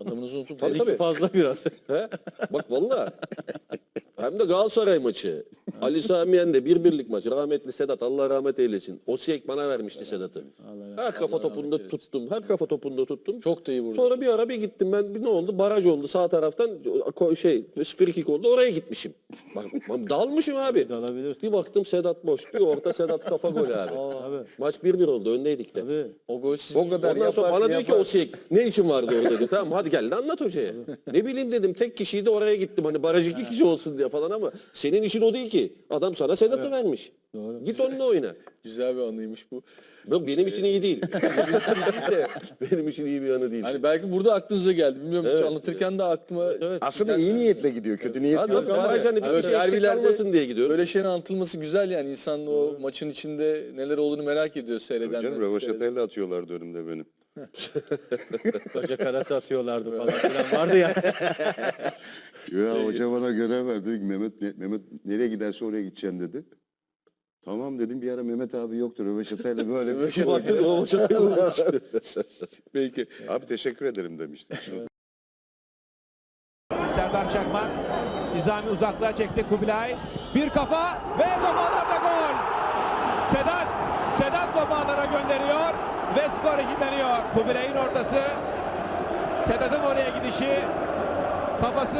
Adamınızı unutup Tabii, Tabii. Fazla biraz. He? Bak valla. Hem de Galatasaray maçı. Ali Sami Yen'de bir birlik maçı. Rahmetli Sedat Allah rahmet eylesin. Osiyek bana vermişti Sedat'ı. Her kafa topunda tuttum. Her kafa topunda tuttum. Çok da iyi vurdu. Sonra bir ara bir gittim ben bir ne oldu baraj oldu sağ taraftan ko- şey frikik oldu oraya gitmişim. Bak, bak dalmışım abi. Dalabilirsin. Bir baktım Sedat boş bir orta Sedat kafa golü abi. Tabii. Maç 1-1 oldu öndeydik de. Tabii. O gol sizin O kadar Ondan sonra bana diyor ki yaparsın. Osiyek ne işin vardı orada diyor. Tamam hadi gel de anlat hocaya. ne bileyim dedim tek kişiydi oraya gittim hani baraj iki kişi olsun diye falan ama senin işin o değil ki. Adam sana Sedat'ı vermiş. Git onunla oyna. güzel bir anıymış bu. Yok benim için iyi değil. benim için iyi değil de benim için iyi bir yanı değil. Hani belki burada aklınıza geldi. Bilmiyorum hiç anlatırken de aklıma Aslında iyi niyetle gidiyor. Kötü niyet Hadi yok ama. hani bir şey eksik derbilerde kalmasın diye gidiyorum. böyle şeyin anlatılması güzel yani insanın o maçın içinde neler olduğunu merak ediyor seyredenler. Canım rövaşatayla atıyorlardı önümde benim. Koca karası atıyorlardı falan filan vardı ya. Ya hoca bana görev verdi. Dedi ki, Mehmet, ne- Mehmet nereye giderse oraya gideceksin dedi. Tamam dedim bir ara Mehmet abi yoktu. Rövaşatayla böyle bir Röveşata- baktı rövaşatayla Peki. Abi teşekkür ederim demiştim. Serdar Çakmak. Nizami uzaklığa çekti Kubilay. Bir kafa ve Baba'larda gol. Sedat. Sedat Baba'lara gönderiyor ve skor eşitleniyor. Kubilay'ın ortası. Sedat'ın oraya gidişi. Kafası